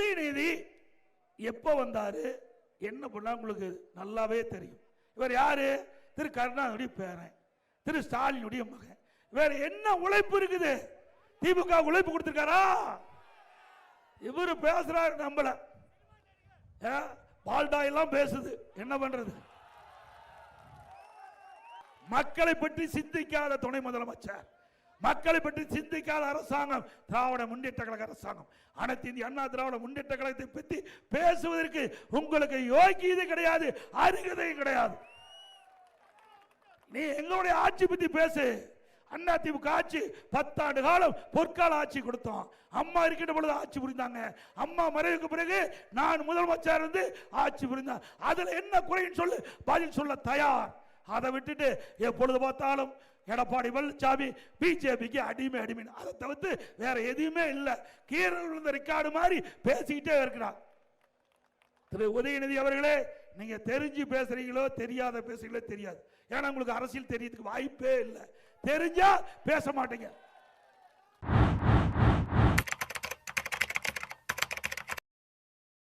உதயநிதி எப்போ வந்தாரு? என்ன பண்ணா உங்களுக்கு நல்லாவே தெரியும். இவர் யார்? திரு கருணாநிதி பேரன் திரு ஸ்டாலினுடைய மகன். வேற என்ன உழைப்பு இருக்குது? திமுக உழைப்பு கொடுத்துருக்காரா? இவரு பேசுறாரு நம்மள. ஏன்? பால்டா எல்லாம் பேசுது. என்ன பண்றது? மக்களை பற்றி சிந்திக்காத துணை முதலமைச்சர். மக்களை பற்றி சிந்திக்காத அரசாங்கம் திராவிட முன்னேற்ற கழக அரசாங்கம். அனைத்து இந்திய அண்ணா திராவிட முன்னேற்ற கழகத்தை பற்றி பேசுவதற்கு உங்களுக்கு யோகியது கிடையாது அருகதையும் கிடையாது. நீ எங்களுடைய ஆட்சி பத்தி பேசு. அண்ணா திமுக ஆட்சி பத்தாண்டு காலம் பொற்கால ஆட்சி கொடுத்தோம். அம்மா இருக்கின்ற பொழுது ஆட்சி புரிந்தாங்க. அம்மா மறைவுக்கு பிறகு நான் முதலமைச்சர் இருந்து ஆட்சி புரிந்தேன். அதுல என்ன குறைன்னு சொல்லு பதில் சொல்ல தயார். அதை விட்டுட்டு எப்பொழுது பார்த்தாலும் எடப்பாடி பழனிசாமி பிஜேபிக்கு அடிமை அடிமை அதை தவிர்த்து வேற எதுவுமே இல்லை. கீழே விழுந்த ரெக்கார்டு மாதிரி பேசிக்கிட்டே இருக்கிறார் திரு உதயநிதி அவர்களே நீங்க தெரிஞ்சு பேசுறீங்களோ தெரியாத பேசுறீங்களோ தெரியாது. ஏன்னா உங்களுக்கு அரசியல் தெரியறதுக்கு வாய்ப்பே இல்லை. தெரிஞ்சா பேச மாட்டீங்க.